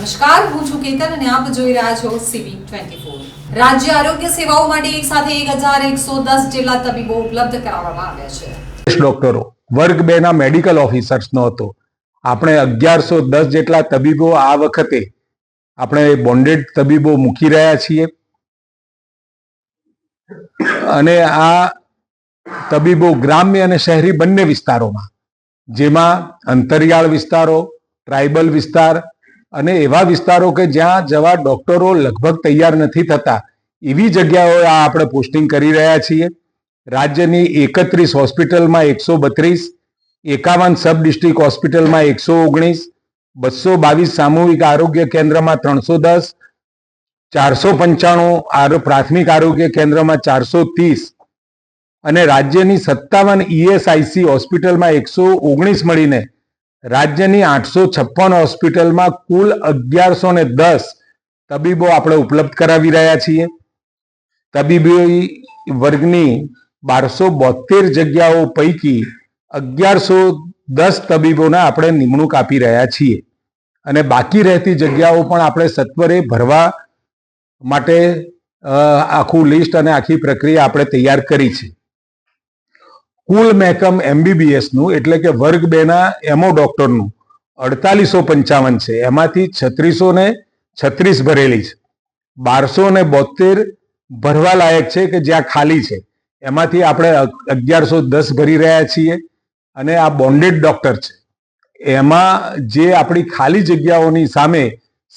નમસ્કાર, હું છું કેતન અને આપ જોઈ રહ્યા છો સીબી ટ્વેન્ટી રાજ્ય આરોગ્ય સેવાઓ માટે એક સાથે એક હજાર એકસો દસ જેટલા તબીબો ઉપલબ્ધ કરાવવામાં આવ્યા છે. ડોક્ટરો, વર્ગ બે ના મેડિકલ ઓફિસર્સનો હતો. આપણે અગિયારસો દસ જેટલા તબીબો આ વખતે આપણે બોન્ડેડ તબીબો મૂકી રહ્યા છીએ. અને આ તબીબો ગ્રામ્ય અને શહેરી બંને વિસ્તારોમાં, જેમાં અંતરિયાળ વિસ્તારો ટ્રાઇબલ વિસ્તાર અને એવા વિસ્તારો કે જ્યાં જવા ડોક્ટરો લગભગ તૈયાર નથી થતા, એવી જગ્યાઓએ આ આપણે પોસ્ટિંગ કરી રહ્યા છીએ. રાજ્યની એકત્રીસ હોસ્પિટલમાં એકસો બત્રીસ, એકાવન સબ ડિસ્ટ્રિક્ટ હોસ્પિટલમાં એકસો ઓગણીસ, બસો બાવીસ સામૂહિક આરોગ્ય કેન્દ્રમાં ત્રણસો દસ, ચારસો પંચાણું પ્રાથમિક આરોગ્ય કેન્દ્રમાં ચારસો ત્રીસ અને રાજ્યની સત્તાવન ઈએસઆઈસી હોસ્પિટલમાં એકસો ઓગણીસ મળીને રાજ્યની આઠસો છપ્પન હોસ્પિટલમાં કુલ અગિયારસો ને દસ તબીબો આપણે ઉપલબ્ધ કરાવી રહ્યા છીએ. તબીબી વર્ગની બારસો બોતેર જગ્યાઓ પૈકી અગિયારસો દસ તબીબોને આપણે નિમણૂક આપી રહ્યા છીએ. અને બાકી રહેતી જગ્યાઓ પણ આપણે સત્વરે ભરવા માટે આખું લિસ્ટ અને આખી પ્રક્રિયા આપણે તૈયાર કરી છે. કુલ મહેકમ એમબીબીએસનું, એટલે કે વર્ગ બેના એમઓ ડોક્ટરનું, અડતાલીસો પંચાવન છે. એમાંથી છત્રીસો ને છત્રીસ ભરેલી છે. બારસો ને બોતેર ભરવા લાયક છે કે જ્યાં ખાલી છે. એમાંથી આપણે અગિયારસો દસ ભરી રહ્યા છીએ અને આ બોન્ડેડ ડોક્ટર છે. એમાં જે આપણી ખાલી જગ્યાઓની સામે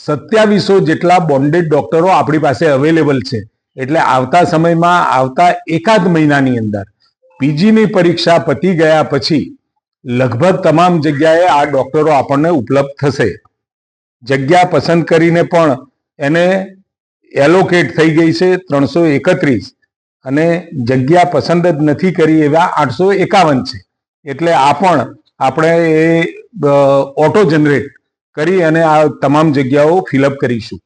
સત્યાવીસો જેટલા બોન્ડેડ ડોક્ટરો આપણી પાસે અવેલેબલ છે. એટલે આવતા સમયમાં, આવતા એકાદ મહિનાની અંદર પીજીની પરીક્ષા પતી ગયા પછી લગભગ તમામ જગ્યાએ આ ડોક્ટરો આપણને ઉપલબ્ધ થશે. જગ્યા પસંદ કરીને પણ એને એલોકેટ થઈ ગઈ છે ત્રણસો એકત્રીસ અને જગ્યા પસંદ જ નથી કરી એવા આઠસો એકાવન છે. એટલે આ પણ આપણે એ ઓટો જનરેટ કરી અને આ તમામ જગ્યાઓ ફિલઅપ કરીશું.